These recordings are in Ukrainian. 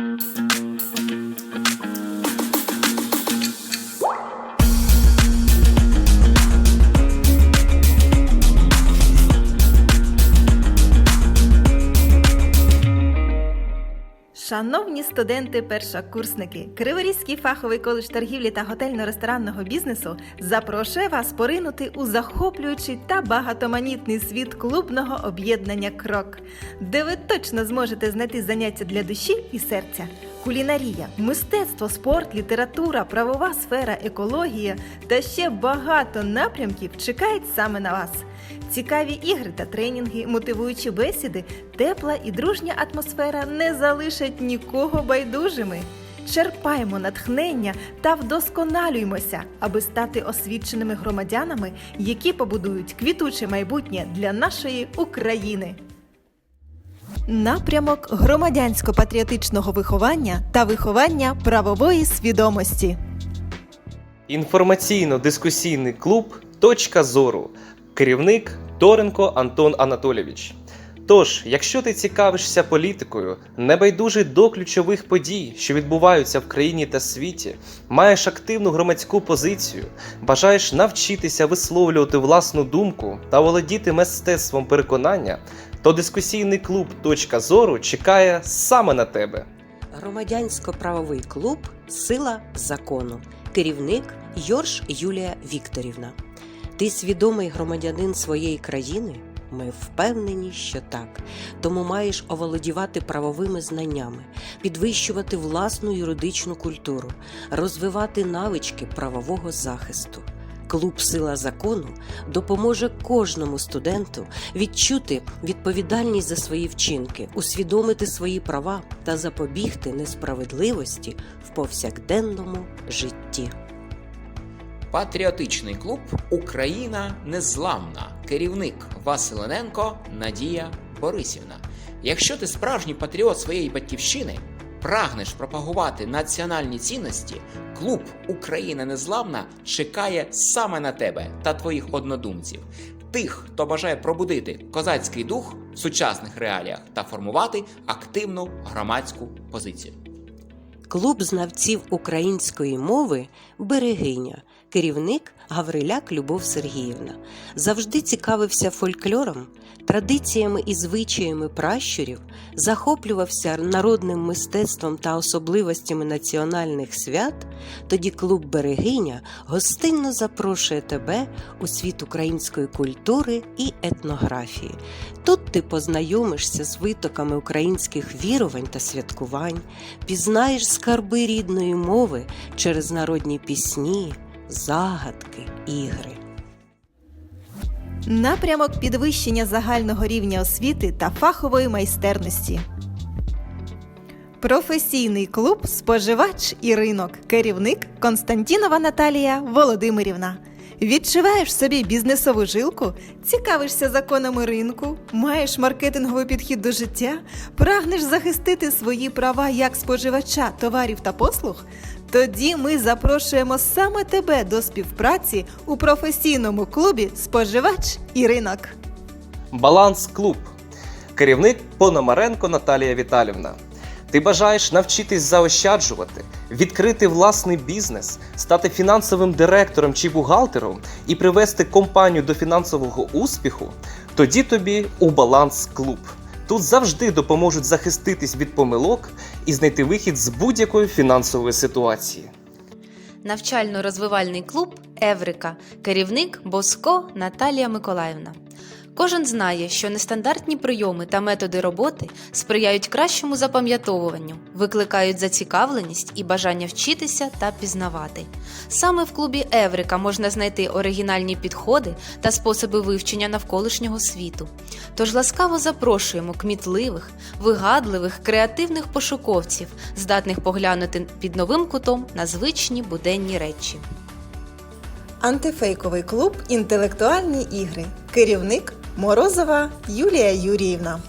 Música Шановні студенти, першокурсники, Криворізький фаховий коледж торгівлі та готельно-ресторанного бізнесу запрошує вас поринути у захоплюючий та багатоманітний світ клубного об'єднання Крок, де ви точно зможете знайти заняття для душі і серця. Кулінарія, мистецтво, спорт, література, правова сфера, екологія та ще багато напрямків чекають саме на вас. Цікаві ігри та тренінги, мотивуючі бесіди, тепла і дружня атмосфера не залишать нікого байдужими. Черпаємо натхнення та вдосконалюємося, аби стати освіченими громадянами, які побудують квітуче майбутнє для нашої України. Напрямок громадянсько-патріотичного виховання та виховання правової свідомості. Інформаційно-дискусійний клуб Точка зору. Керівник Торенко Антон Анатолійович. Тож, якщо ти цікавишся політикою, небайдужий до ключових подій, що відбуваються в країні та світі, маєш активну громадську позицію, бажаєш навчитися висловлювати власну думку та володіти мистецтвом переконання, то дискусійний клуб Точка зору чекає саме на тебе. Громадянсько-правовий клуб Сила закону. Керівник Йорш Юлія Вікторівна. Ти свідомий громадянин своєї країни? Ми впевнені, що так. Тому маєш оволодівати правовими знаннями, підвищувати власну юридичну культуру, розвивати навички правового захисту. Клуб Сила закону допоможе кожному студенту відчути відповідальність за свої вчинки, усвідомити свої права та запобігти несправедливості в повсякденному житті. Патріотичний клуб Україна незламна. Керівник Василененко Надія Борисівна. Якщо ти справжній патріот своєї батьківщини, прагнеш пропагувати національні цінності, клуб Україна незламна чекає саме на тебе та твоїх однодумців, тих, хто бажає пробудити козацький дух в сучасних реаліях та формувати активну громадську позицію. Клуб знавців української мови Берегиня, керівник Гавриляк Любов Сергіївна. Завжди цікавився фольклором, традиціями і звичаями пращурів, захоплювався народним мистецтвом та особливостями національних свят. Тоді клуб Берегиня гостинно запрошує тебе у світ української культури і етнографії. Тут ти познайомишся з витоками українських вірувань та святкувань, пізнаєш скарби рідної мови через народні пісні, загадки, ігри. Напрямок підвищення загального рівня освіти та фахової майстерності. Професійний клуб Споживач і ринок. Керівник Константінова Наталія Володимирівна. Відчуваєш собі бізнесову жилку, цікавишся законами ринку, маєш маркетинговий підхід до життя, прагнеш захистити свої права як споживача товарів та послуг. Тоді ми запрошуємо саме тебе до співпраці у професійному клубі Споживач і ринок. Баланс Клуб. Керівник Пономаренко Наталія Віталівна. Ти бажаєш навчитись заощаджувати, відкрити власний бізнес, стати фінансовим директором чи бухгалтером і привести компанію до фінансового успіху? Тоді тобі у Баланс Клуб. Тут завжди допоможуть захиститись від помилок і знайти вихід з будь-якої фінансової ситуації. Навчально-розвивальний клуб Еврика, керівник Боско Наталія Миколаївна. Кожен знає, що нестандартні прийоми та методи роботи сприяють кращому запам'ятовуванню, викликають зацікавленість і бажання вчитися та пізнавати. Саме в клубі Еврика можна знайти оригінальні підходи та способи вивчення навколишнього світу. Тож ласкаво запрошуємо кмітливих, вигадливих, креативних пошуковців, здатних поглянути під новим кутом на звичні буденні речі. Антифейковий клуб Інтелектуальні ігри. Керівник Морозова Юлія Юріївна.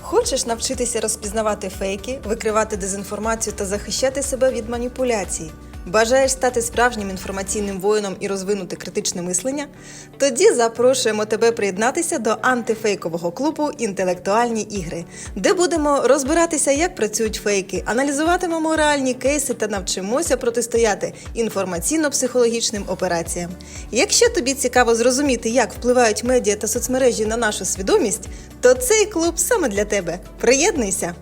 Хочеш навчитися розпізнавати фейки, викривати дезінформацію та захищати себе від маніпуляцій? Бажаєш стати справжнім інформаційним воїном і розвинути критичне мислення? Тоді запрошуємо тебе приєднатися до антифейкового клубу Інтелектуальні ігри, де будемо розбиратися, як працюють фейки, аналізуватимемо реальні кейси та навчимося протистояти інформаційно-психологічним операціям. Якщо тобі цікаво зрозуміти, як впливають медіа та соцмережі на нашу свідомість, то цей клуб саме для тебе. Приєднуйся!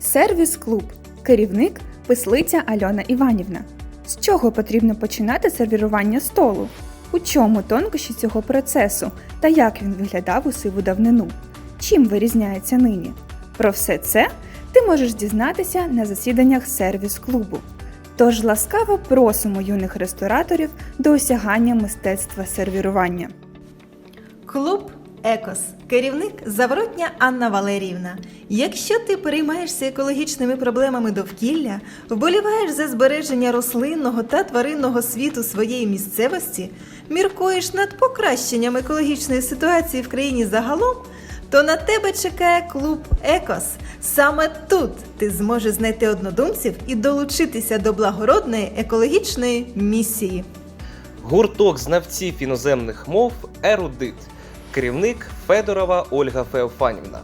Сервіс клуб. Керівник Пислиця Альона Іванівна. З чого потрібно починати сервірування столу? У чому тонкощі цього процесу та як він виглядав у сиву давнину? Чим вирізняється нині? Про все це ти можеш дізнатися на засіданнях сервіс клубу. Тож ласкаво просимо юних рестораторів до осягання мистецтва сервірування. Клуб Екос, керівник Заворотня Анна Валеріївна. Якщо ти переймаєшся екологічними проблемами довкілля, вболіваєш за збереження рослинного та тваринного світу своєї місцевості, міркуєш над покращенням екологічної ситуації в країні загалом, то на тебе чекає клуб Екос. Саме тут ти зможеш знайти однодумців і долучитися до благородної екологічної місії. Гурток знавців іноземних мов Ерудит. Керівник Федорова Ольга Феофанівна.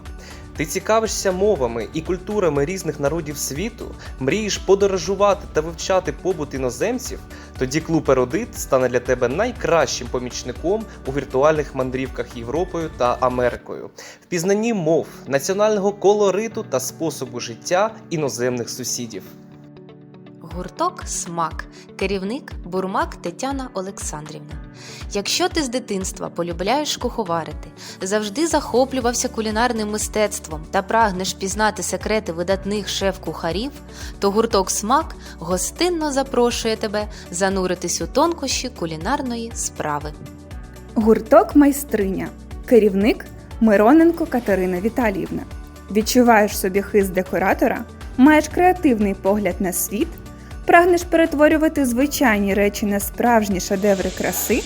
Ти цікавишся мовами і культурами різних народів світу, мрієш подорожувати та вивчати побут іноземців, тоді клуб Ерудит стане для тебе найкращим помічником у віртуальних мандрівках Європою та Америкою, в пізнанні мов, національного колориту та способу життя іноземних сусідів. Гурток Смак. Керівник Бурмак Тетяна Олександрівна. Якщо ти з дитинства полюбляєш куховарити, завжди захоплювався кулінарним мистецтвом та прагнеш пізнати секрети видатних шеф-кухарів, то гурток Смак гостинно запрошує тебе зануритись у тонкощі кулінарної справи. Гурток майстриня. Керівник Мироненко Катерина Віталіївна. Відчуваєш собі хист декоратора, маєш креативний погляд на світ, прагнеш перетворювати звичайні речі на справжні шедеври краси.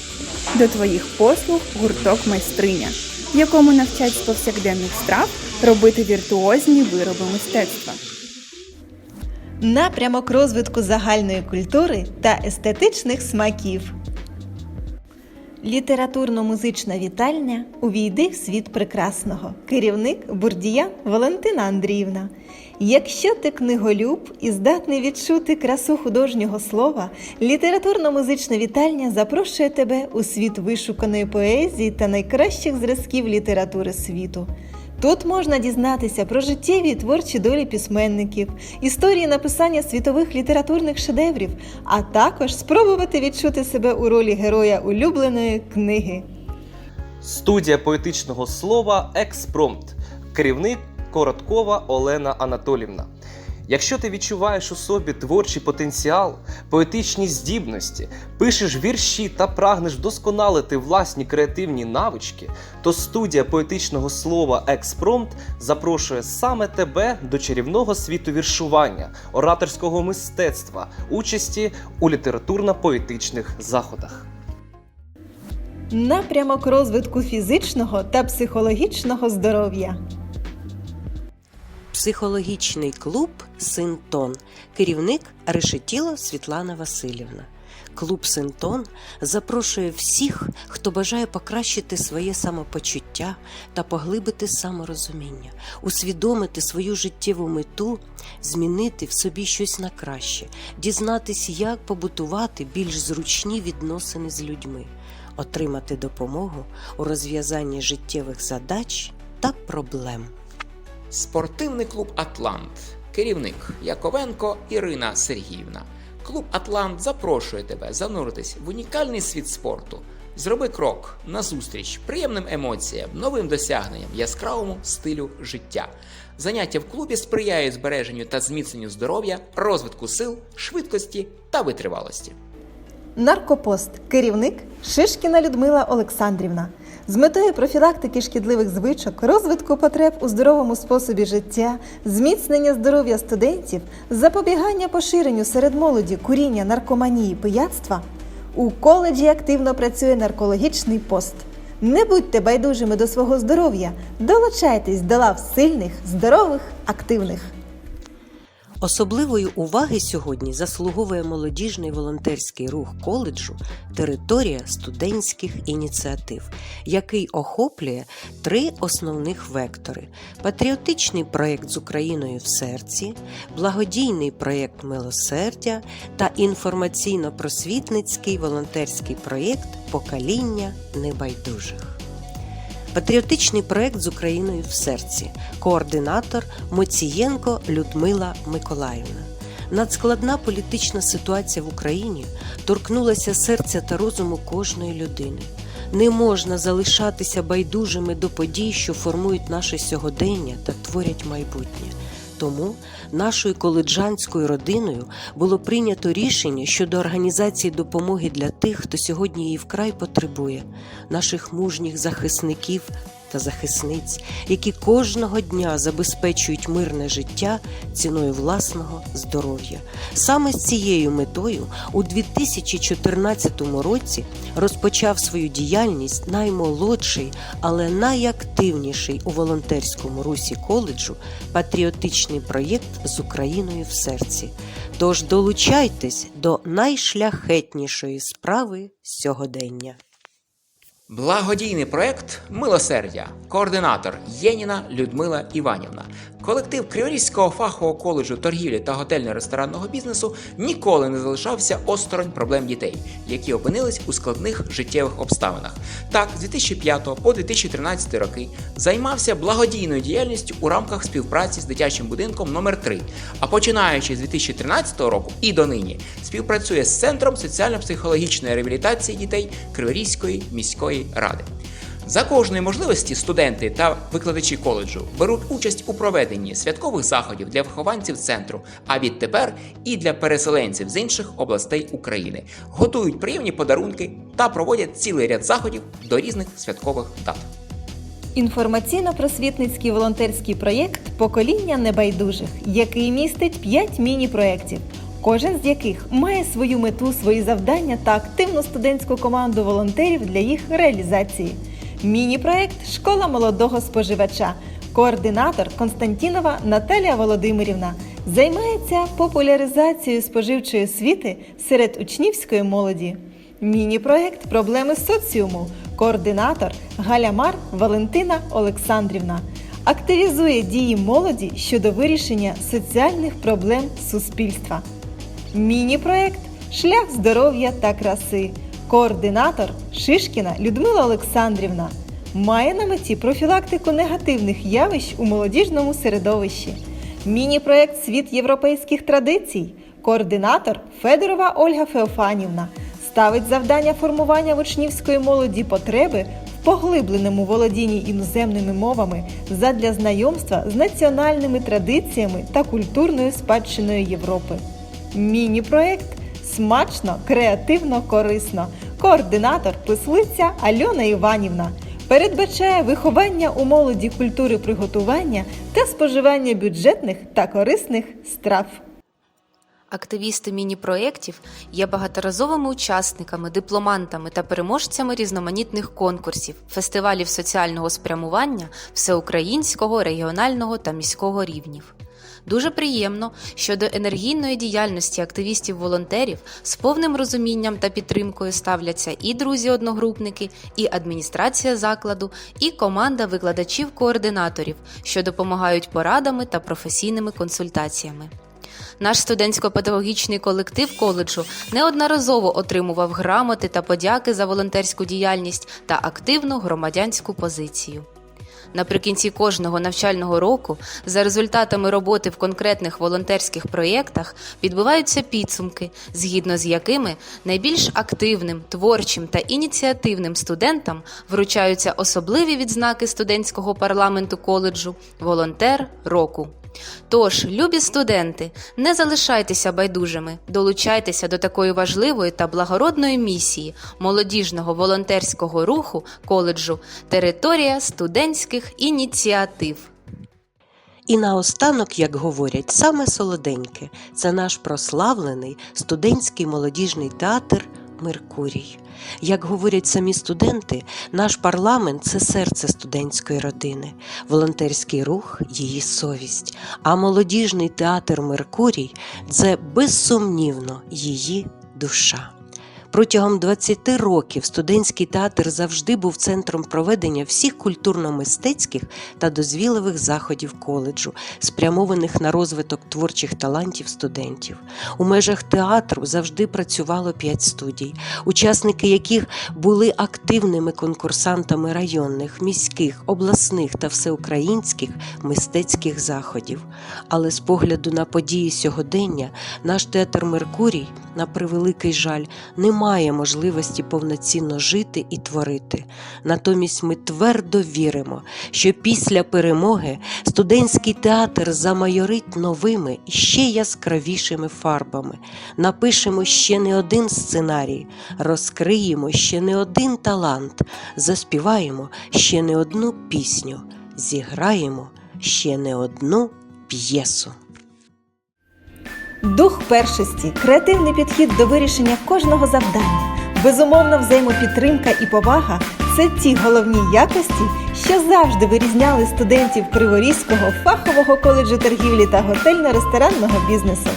До твоїх послуг гурток майстриня, в якому навчать з повсякденних страв робити віртуозні вироби мистецтва. Напрямок розвитку загальної культури та естетичних смаків. Літературно-музична вітальня Увійди в світ прекрасного. Керівник бурдія Валентина Андріївна. Якщо ти книголюб і здатний відчути красу художнього слова, літературно-музична вітальня запрошує тебе у світ вишуканої поезії та найкращих зразків літератури світу. Тут можна дізнатися про життєві і творчі долі письменників, історії написання світових літературних шедеврів, а також спробувати відчути себе у ролі героя улюбленої книги. Студія поетичного слова Експромт. Керівник Короткова Олена Анатолівна. Якщо ти відчуваєш у собі творчий потенціал, поетичні здібності, пишеш вірші та прагнеш вдосконалити власні креативні навички, то студія поетичного слова Експромт запрошує саме тебе до чарівного світу віршування, ораторського мистецтва, участі у літературно-поетичних заходах. Напрямок розвитку фізичного та психологічного здоров'я. Психологічний клуб Синтон. Керівник Решетіло Світлана Васильівна. Клуб Синтон запрошує всіх, хто бажає покращити своє самопочуття та поглибити саморозуміння, усвідомити свою життєву мету, змінити в собі щось на краще, дізнатись, як побутувати більш зручні відносини з людьми, отримати допомогу у розв'язанні життєвих задач та проблем. Спортивний клуб Атлант. Керівник Яковенко Ірина Сергіївна. Клуб Атлант запрошує тебе зануритись в унікальний світ спорту. Зроби крок назустріч приємним емоціям, новим досягненням, яскравому стилю життя. Заняття в клубі сприяють збереженню та зміцненню здоров'я, розвитку сил, швидкості та витривалості. Наркопост. Керівник Шишкіна Людмила Олександрівна. З метою профілактики шкідливих звичок, розвитку потреб у здоровому способі життя, зміцнення здоров'я студентів, запобігання поширенню серед молоді куріння, наркоманії, пияцтва, у коледжі активно працює наркологічний пост. Не будьте байдужими до свого здоров'я, долучайтесь до лав сильних, здорових, активних. Особливої уваги сьогодні заслуговує молодіжний волонтерський рух коледжу Територія студентських ініціатив, який охоплює три основних вектори: патріотичний проєкт з Україною в серці, благодійний проєкт Милосердя та інформаційно-просвітницький волонтерський проєкт Покоління небайдужих. Патріотичний проект з Україною в серці, координатор Моцієнко Людмила Миколаївна. Надскладна політична ситуація в Україні торкнулася серця та розуму кожної людини. Не можна залишатися байдужими до подій, що формують наше сьогодення та творять майбутнє. Тому нашою коледжанською родиною було прийнято рішення щодо організації допомоги для тих, хто сьогодні її вкрай потребує, наших мужніх захисників та захисниць, які кожного дня забезпечують мирне життя ціною власного здоров'я. Саме з цією метою у 2014 році розпочав свою діяльність наймолодший, але найактивніший у волонтерському русі коледжу патріотичний проєкт з Україною в серці. Тож долучайтесь до найшляхетнішої справи сьогодення. Благодійний проект Милосердя, координатор Єніна Людмила Іванівна. Колектив Криворізького фахового коледжу торгівлі та готельно-ресторанного бізнесу ніколи не залишався осторонь проблем дітей, які опинились у складних життєвих обставинах. Так, з 2005 по 2013 роки займався благодійною діяльністю у рамках співпраці з дитячим будинком номер 3 а починаючи з 2013 року і донині співпрацює з Центром соціально-психологічної реабілітації дітей Криворізької міської ради. За кожної можливості студенти та викладачі коледжу беруть участь у проведенні святкових заходів для вихованців центру, а відтепер і для переселенців з інших областей України, готують приємні подарунки та проводять цілий ряд заходів до різних святкових дат. Інформаційно-просвітницький волонтерський проєкт Покоління небайдужих, який містить 5 міні-проєктів, кожен з яких має свою мету, свої завдання та активну студентську команду волонтерів для їх реалізації. Міні-проєкт Школа молодого споживача. Координатор Константінова Наталія Володимирівна займається популяризацією споживчої освіти серед учнівської молоді. Міні-проєкт Проблеми соціуму. Координатор Галямар Валентина Олександрівна активізує дії молоді щодо вирішення соціальних проблем суспільства. Міні-проєкт Шлях здоров'я та краси. Координатор Шишкіна Людмила Олександрівна має на меті профілактику негативних явищ у молодіжному середовищі. Міні-проєкт Світ європейських традицій. Координатор Федорова Ольга Феофанівна ставить завдання формування в учнівської молоді потреби в поглибленому володінні іноземними мовами задля знайомства з національними традиціями та культурною спадщиною Європи. Міні-проєкт Смачно, креативно, корисно. Координатор пислиця Альона Іванівна передбачає виховання у молоді культури приготування та споживання бюджетних та корисних страв. Активісти міні-проєктів є багаторазовими учасниками, дипломантами та переможцями різноманітних конкурсів, фестивалів соціального спрямування всеукраїнського, регіонального та міського рівнів. Дуже приємно, що до енергійної діяльності активістів-волонтерів з повним розумінням та підтримкою ставляться і друзі-одногрупники, і адміністрація закладу, і команда викладачів-координаторів, що допомагають порадами та професійними консультаціями. Наш студентсько-педагогічний колектив коледжу неодноразово отримував грамоти та подяки за волонтерську діяльність та активну громадянську позицію. Наприкінці кожного навчального року, за результатами роботи в конкретних волонтерських проєктах, підбиваються підсумки, згідно з якими найбільш активним, творчим та ініціативним студентам вручаються особливі відзнаки студентського парламенту коледжу Волонтер року. Тож, любі студенти, не залишайтеся байдужими, долучайтеся до такої важливої та благородної місії молодіжного волонтерського руху коледжу Територія студентських ініціатив. І наостанок, як говорять, саме солоденьке це наш прославлений студентський молодіжний театр Меркурій. Як говорять самі студенти, наш парламент це серце студентської родини, волонтерський рух її совість, а молодіжний театр Меркурій це безсумнівно її душа. Протягом 20 років студентський театр завжди був центром проведення всіх культурно-мистецьких та дозвіливих заходів коледжу, спрямованих на розвиток творчих талантів студентів. У межах театру завжди працювало 5 студій, учасники яких були активними конкурсантами районних, міських, обласних та всеукраїнських мистецьких заходів. Але з погляду на події сьогодення, наш театр Меркурій, на превеликий жаль, не має можливості повноцінно жити і творити. Натомість ми твердо віримо, що після перемоги студентський театр замайорить новими і ще яскравішими фарбами. Напишемо ще не один сценарій, розкриємо ще не один талант, заспіваємо ще не одну пісню, зіграємо ще не одну п'єсу. Дух першості, креативний підхід до вирішення кожного завдання, безумовна взаємопідтримка і повага це ті головні якості, що завжди вирізняли студентів Криворізького фахового коледжу торгівлі та готельно-ресторанного бізнесу.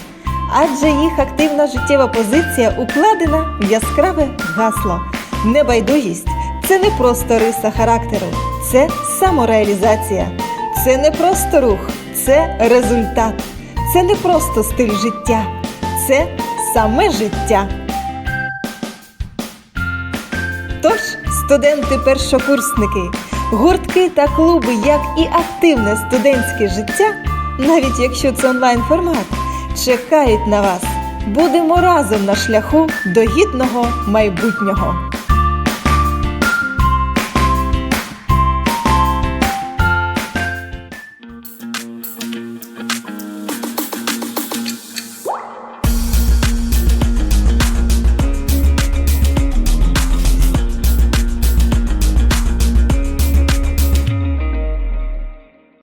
Адже їх активна життєва позиція укладена в яскраве гасло. Небайдужість це не просто риса характеру, це самореалізація. Це не просто рух, це результат. Це не просто стиль життя, це саме життя. Тож, студенти-першокурсники, гуртки та клуби, як і активне студентське життя, навіть якщо це онлайн формат, чекають на вас. Будемо разом на шляху до гідного майбутнього.